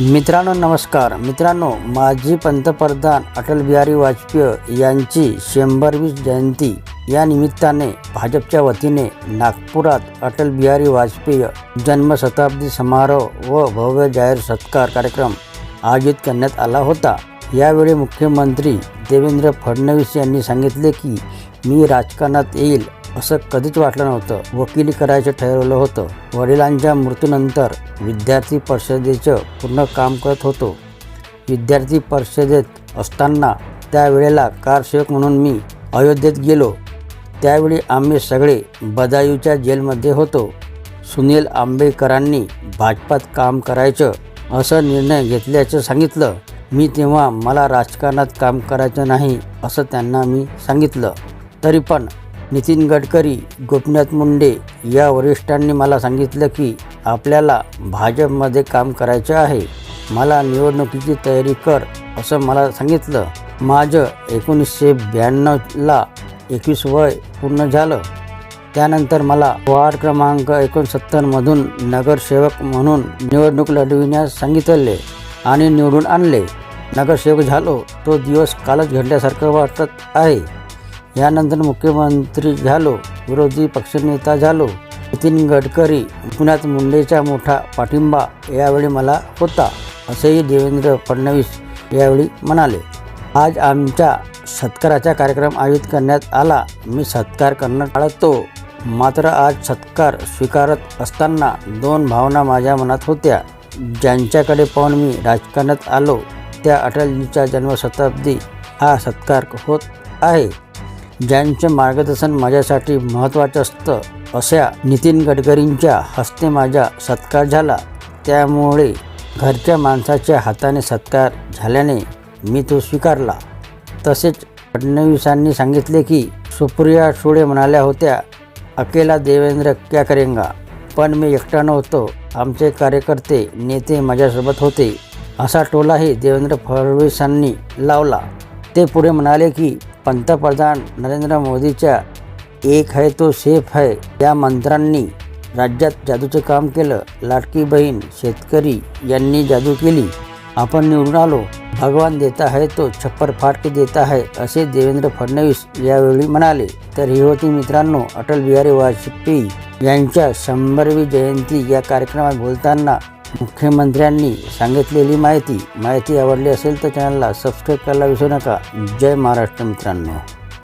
मित्रांनो नमस्कार. मित्रांनो माजी पंतप्रधान अटल बिहारी वाजपेयी यांची शंभरवीस जयंती या निमित्ताने भाजपच्या वतीने नागपुरात अटल बिहारी वाजपेयी जन्मशताब्दी समारोह व भव्य जाहीर सत्कार कार्यक्रम आयोजित करण्यात आला होता. यावेळी मुख्यमंत्री देवेंद्र फडणवीस यांनी सांगितले की मी राजकारणात येईल असं कधीच वाटलं नव्हतं. वकिली करायचं ठरवलं होतं. वडिलांच्या मृत्यूनंतर विद्यार्थी परिषदेचं पूर्ण काम करत होतो. विद्यार्थी परिषदेत असताना त्यावेळेला कारसेवक म्हणून मी अयोध्येत गेलो. त्यावेळी आम्ही सगळे बदायूच्या जेलमध्ये होतो. सुनील आंबेडकरांनी भाजपात काम करायचं असं निर्णय घेतल्याचं सांगितलं. मी तेव्हा मला राजकारणात काम करायचं नाही असं त्यांना मी सांगितलं. तरी पण नितीन गडकरी गोपीनाथ मुंडे या वरिष्ठांनी मला सांगितलं की आपल्याला भाजपमध्ये काम करायचं आहे. मला निवडणुकीची तयारी कर असं मला सांगितलं. माझं एकोणीसशे ब्याण्णवला एकवीस वय पूर्ण झालं. त्यानंतर मला वार्ड क्रमांक एकोणसत्तरमधून नगरसेवक म्हणून निवडणूक लढविण्यास सांगितले आणि निवडून आणले. नगरसेवक झालो तो दिवस कालच घडल्यासारखं वाटत आहे. यानंतर मुख्यमंत्री झालो विरोधी पक्षनेता झालो नितीन गडकरी पुण्यात मुंडेचा मोठा पाठिंबा यावेळी मला होता असेही देवेंद्र फडणवीस यावेळी म्हणाले. आज आमच्या सत्काराचा कार्यक्रम आयोजित करण्यात आला. मी सत्कार करणं टाळतो. मात्र आज सत्कार स्वीकारत असताना दोन भावना माझ्या मनात होत्या. ज्यांच्याकडे पाहून मी राजकारणात आलो त्या अटलजीच्या जन्मशताब्दी हा सत्कार होत आहे. ज्यांचं मार्गदर्शन माझ्यासाठी महत्त्वाचं असतं अशा नितीन गडकरींच्या हस्ते माझा सत्कार झाला. त्यामुळे घरच्या माणसाच्या हाताने सत्कार झाल्याने मी तो स्वीकारला. तसेच फडणवीसांनी सांगितले की सुप्रिया सुळे म्हणाल्या होत्या अकेला देवेंद्र क्या करेंगा? पण मी एकटा नव्हतो. आमचे कार्यकर्ते नेते माझ्यासोबत होते. असा टोलाही देवेंद्र फडणवीसांनी लावला. ते पुढे म्हणाले की पंतप्रधान नरेंद्र मोदीच्या एक है तो सेफ है या मंत्रांनी राज्यात जादूचं काम केलं. लाडकी बहीण शेतकरी यांनी जादू केली. आपण निवडून आलो. भगवान देता है तो छप्पर फाट के देता है असे देवेंद्र फडणवीस यावेळी म्हणाले. तर ही होती मित्रांनो अटल बिहारी वाजपेयी यांच्या शंभरवी जयंती या कार्यक्रमात बोलताना मुख्यमंत्र्यांनी सांगितलेली माहिती माहिती आवडली असेल तर चॅनलला सबस्क्राईब करायला विसरू नका. जय महाराष्ट्र मित्रांनो.